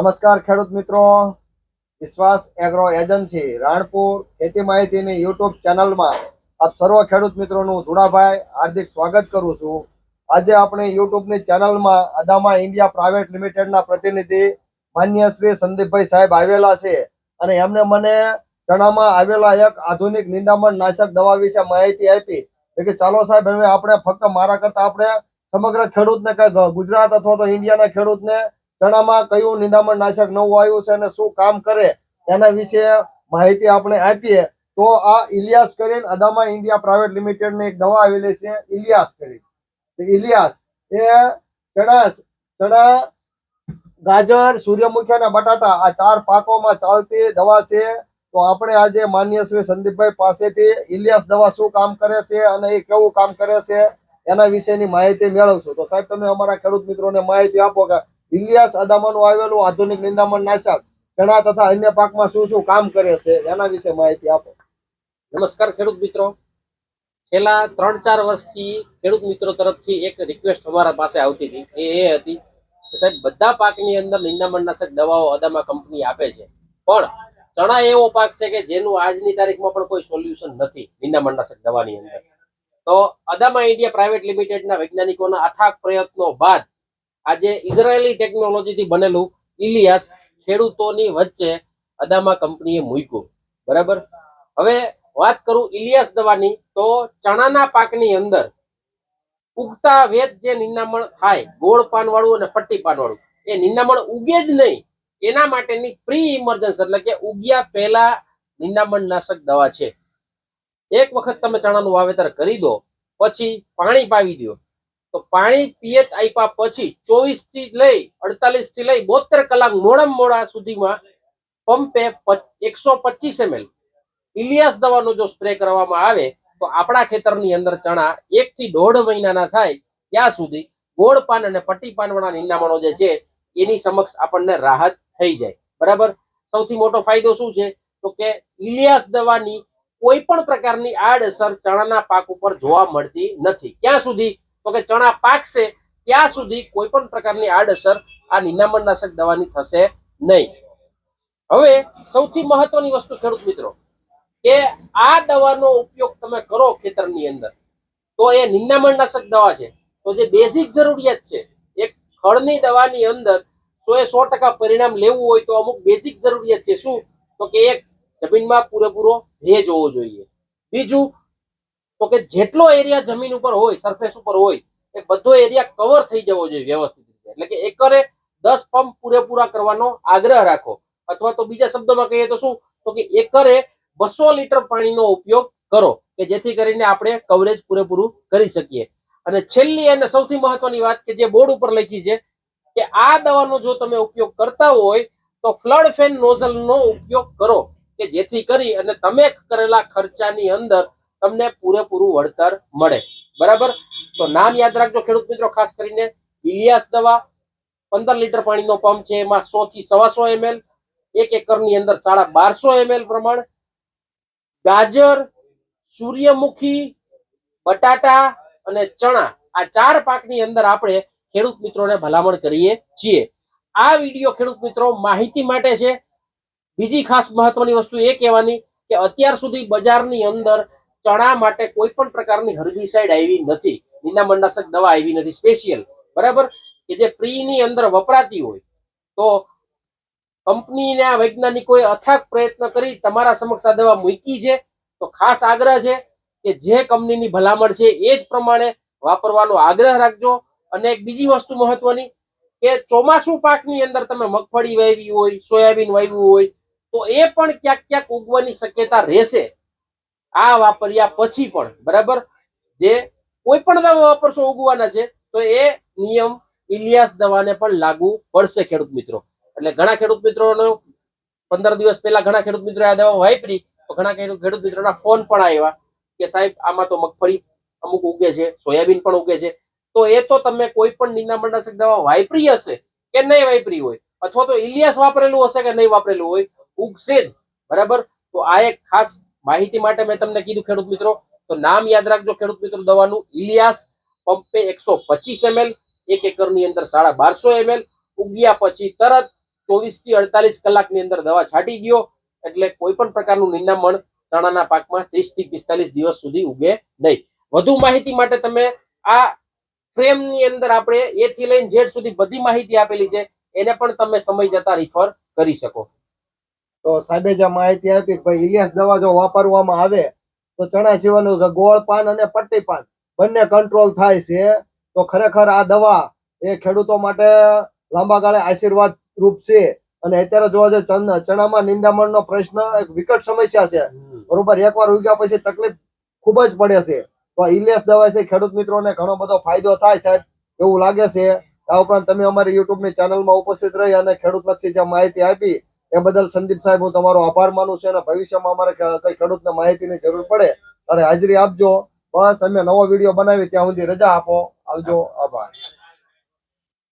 નમસ્કાર ખેડૂત મિત્રો. વિશ્વાસ એગ્રો એજન્સી, રાણપુર ખેતી માહિતીની યુટ્યુબ ચેનલમાં આપ સર્વ ખેડૂત મિત્રોનું ધુડાભાઈ હાર્દિક સ્વાગત કરું છું. આજે આપણે યુટ્યુબની ચેનલમાં અદામા ઇન્ડિયા પ્રાઇવેટ લિમિટેડના પ્રતિનિધિ માન્ય શ્રી સંદીપભાઈ સાહેબ આવેલા છે અને એમને મને ચણામાં આવેલા એક આધુનિક નિંદામણ નાશક દવા વિશે માહિતી આપી કે ચાલો સાહેબ, હવે આપણે ફક્ત મારા કરતા આપણે સમગ્ર ખેડૂતને ગુજરાત અથવા તો ઇન્ડિયાના ખેડૂતને ચણામાં કયું નિંદામણ નાશક નવું આવ્યું છે અને શું કામ કરે એના વિશે માહિતી આપણે આપીએ. તો આ ઇલિયાસ કરીને અદામા ઇન્ડિયા પ્રાઇવેટ લિમિટેડની એક દવા આવેલી છે, ઇલિયાસ કરી ઇલિયાસ એ ચણા ચણા, ગાજર, સૂર્યમુખી અને બટાટા આ ચાર પાકોમાં ચાલતી દવા છે. તો આપણે આજે માન્ય શ્રી સંદીપભાઈ પાસેથી ઇલિયાસ દવા શું કામ કરે છે અને એ કેવું કામ કરે છે એના વિશેની માહિતી મેળવશું. તો સાહેબ, તમે અમારા ખેડૂત મિત્રોને માહિતી આપો કે ઇલિયાસ અદામાનું આવેલું આધુનિક નિંદામણ નાશક ચણા તથા અન્ય પાકમાં શું શું કામ કરે છે એના વિશે માહિતી આપો. નમસ્કાર ખેડૂત મિત્રો. છેલ્લા ત્રણ ચાર વર્ષથી ખેડૂત મિત્રો તરફથી એક રિક્વેસ્ટ અમારા પાસે આવતી હતી. એ એ હતી કે સાહેબ, બધા પાકની અંદર નિંદામણનાશક દવાઓ અદામા કંપની આપે છે. પણ ચણા એવો પાક છે કે જેનું આજની તારીખમાં પણ કોઈ સોલ્યુશન નથી નિંદામણનાશક દવાની અંદર. તો અદામા ઇન્ડિયા પ્રાઇવેટ લિમિટેડના વૈજ્ઞાનિકોના અથાગ પ્રયત્નો બાદ આજે ઇઝરાયેલી ટેકનોલોજીથી બનેલું ઇલિયાસ ખેડૂતોની વચ્ચે અદામા કંપનીએ મૂક્યું. બરાબર? હવે વાત કરું ઇલિયાસ દવાની, તો ચણાના પાકની અંદર ઉગતા વેદ જે નિંદામણ થાય, ગોળ પાન વાળું અને પટ્ટી પાન વાળું એ નિંદામણ ઉગે જ નહીં. એના માટેની પ્રી ઇમરજન્સ એટલે કે ઉગ્યા પહેલા નિંદામણ નાશક દવા છે. એક વખત તમે ચણાનું વાવેતર કરી દો, પછી પાણી પાવી દો. તો પાણી પિયત આપ્યા પછી ચોવીસથી લઈ અડતાલીસથી લઈ બોતેર કલાક મોડા મોડા સુધીમાં પંપે એકસો પચીસ એમએલ ઇલિયાસ દવાનો જો સ્પ્રે કરવામાં આવે, તો આપણા ખેતરની અંદર ચણા એક થી દોઢ મહિનાના થાય ત્યાં સુધી ગોળ પાન અને પટ્ટી પાનવાળા નિંદામણો જે છે, એની સમક્ષ આપણને રાહત થઈ જાય. બરાબર? સૌથી મોટો ફાયદો શું છે? તો કે ઇલિયાસ દવાની કોઈ પણ પ્રકારની આડઅસર ચણાના પાક ઉપર જોવા મળતી નથી. ક્યાં સુધી? તો કે ચણા પાકશે, ત્યાં સુધી કોઈ પણ પ્રકારની આડઅસર આ નિંદામણનાશક દવાની થશે નહીં. હવે સૌથી મહત્વની વસ્તુ ખેડૂત મિત્રો, કે આ દવાનો ઉપયોગ તમે કરો ખેતરની અંદર, તો એ નિંદામણનાશક દવા છે. તો જે બેઝિક જરૂરિયાત છે, એક ખળની દવાની અંદર સો એ સો ટકા પરિણામ લેવું હોય તો અમુક બેઝિક જરૂરિયાત છે. શું? તો કે એક જમીનમાં પૂરેપૂરો ભેજ હોવો જોઈએ. બીજું તો કે જેટલો એરિયા જમીન ઉપર હોય સરફેસ ઉપર હોય, એ બધો એરિયા કવર થઈ જવો જોઈએ વ્યવસ્થિત રીતે. એટલે કે એકરે દસ પંપ પૂરેપૂરા કરવાનો આગ્રહ રાખો. અથવા તો બીજા શબ્દોમાં કહીએ તો શું? તો કે એકરે બસો લીટર પાણીનો ઉપયોગ કરો, કે જેથી કરીને આપણે કવરેજ પૂરેપૂરું કરી શકીએ. અને છેલ્લી અને સૌથી મહત્વની વાત કે જે બોર્ડ ઉપર લખી છે, કે આ દવાનો જો તમે ઉપયોગ કરતા હોય, તો ફ્લડ ફેન નોઝલનો ઉપયોગ કરો, કે જેથી કરી અને તમે કરેલા ખર્ચાની અંદર તમને પૂરેપૂરું વળતર મળે. બરાબર? તો નામ યાદ રાખજો ખેડૂત મિત્રો, ખાસ કરીને ઇલિયાસ દવા પંદર લીટર પાણીનો પંપ છે, એમાં સો થી સવાસો એમએલ, એક એકરની અંદર સાડા બારસો એમએલ પ્રમાણ, ગાજર, સૂર્યમુખી, બટાટા અને ચણા, આ ચાર પાકની અંદર આપણે ખેડૂત મિત્રોને ભલામણ કરીએ છીએ. આ વીડિયો ખેડૂત મિત્રો માહિતી માટે છે. બીજી ખાસ મહત્વની વસ્તુ એ કહેવાની કે અત્યાર સુધી બજારની અંદર ચણા માટે કોઈ પણ પ્રકારની હર્બિસાઇડ આવી નથી. નિંદામણનાશક દવા આવી નથી. સ્પેશિયલ બરાબર? કે જે પ્રીની અંદર વપરાતી હોય, તો કંપનીના વૈજ્ઞાનિકોએ અથાગ પ્રયત્ન કરી તમારા સમક્ષ આ દવા મૂકી છે. તો ખાસ આગ્રહ છે કે જે કંપનીની ભલામણ છે એ જ પ્રમાણે વાપરવાનો આગ્રહ રાખજો. અને એક બીજી વસ્તુ મહત્વની, કે ચોમાસું પાકની અંદર તમે મગફળી વાવી હોય, સોયાબીન વાવ્યું હોય, તો એ પણ ક્યાંક ક્યાંક ઉગવાની શક્યતા રહેશે. આ વાપર્યા પછી પણ, બરાબર? જે કોઈ પણ દવા વાપરશો, ઉગવાના છે, તો એ નિયમ ઇલિયાસ દવાને પણ લાગુ પડશે, ખેડૂત મિત્રો. એટલે ઘણા ખેડૂત મિત્રોનો, પંદર દિવસ પહેલા ઘણા ખેડૂત મિત્રો આ દવા વાપરી, તો ઘણા ખેડૂત મિત્રોના ફોન પણ આવ્યા કે સાહેબ, આમાં તો મગફળી અમુક ઉગે છે, સોયાબીન પણ ઉગે છે. તો એ તો તમે કોઈ પણ નિંદામણનાશક દવા વાપરી હશે કે નહીં વાપરી હોય? અથવા તો ઇલિયાસ વાપરેલું હશે કે નહીં વાપરેલું હોય? ઉગશે જ, બરાબર? તો આ એક ખાસ માહિતી માટે મેં તમને કીધું, ખેડૂત મિત્રો. તો નામ યાદ રાખજો, ખેડૂત મિત્રો, દવાનું ઇલિયાસ પંપે એકસો પચીસ એમએલ, એક એકરની અંદર સાડા બારસો એમએલ. ઉગ્યા પછી તરત ચોવીસથી અડતાલીસ કલાકની અંદર દવા છાંટી ગયો એટલે કોઈ પણ પ્રકારનું નિંદામણ ચણાના પાકમાં ત્રીસથી પિસ્તાલીસ દિવસ સુધી ઉગે નહીં. વધુ માહિતી માટે તમે આ ફ્રેમની અંદર આપણે એ થી લઈને ઝેડ સુધી બધી માહિતી આપેલી છે, એને પણ તમે સમય જતા રિફર કરી શકો. તો સાહેબે જે માહિતી આપી કે ભાઈ ઇલિયાસ દવા જો વાપરવામાં આવે તો ચણા સિવાયનું ગોળ પાન અને પટ્ટી પાન બંને કંટ્રોલ થાય છે તો ખરેખર આ દવા એ ખેડૂતો માટે લાંબા ગાળે આશીર્વાદ રૂપ છે. અને અત્યારે જોવા જઈએ ચણ- ચણામાં નિંદામણનો પ્રશ્ન એક વિકટ સમસ્યા છે. બરોબર એકવાર ઉગ્યા પછી તકલીફ ખૂબ જ પડે છે. તો ઇલિયાસ દવાથી ખેડૂત મિત્રોને ઘણો બધો ફાયદો થાય સાહેબ એવું લાગે છે. આ ઉપરાંત તમે અમારી યુટ્યુબની ચેનલમાં ઉપસ્થિત રહી અને ખેડૂત લક્ષી જે માહિતી આપી એ બદલ સંદીપ સાહેબ, હું તમારો આભાર માનું છું અને ભવિષ્યમાં અમારે કઈ ખેડૂતને માહિતીની જરૂર પડે, ત્યારે હાજરી આપજો. બસ, અમે નવો વીડિયો બનાવી ત્યાં સુધી રજા આપો. આવજો. આભાર.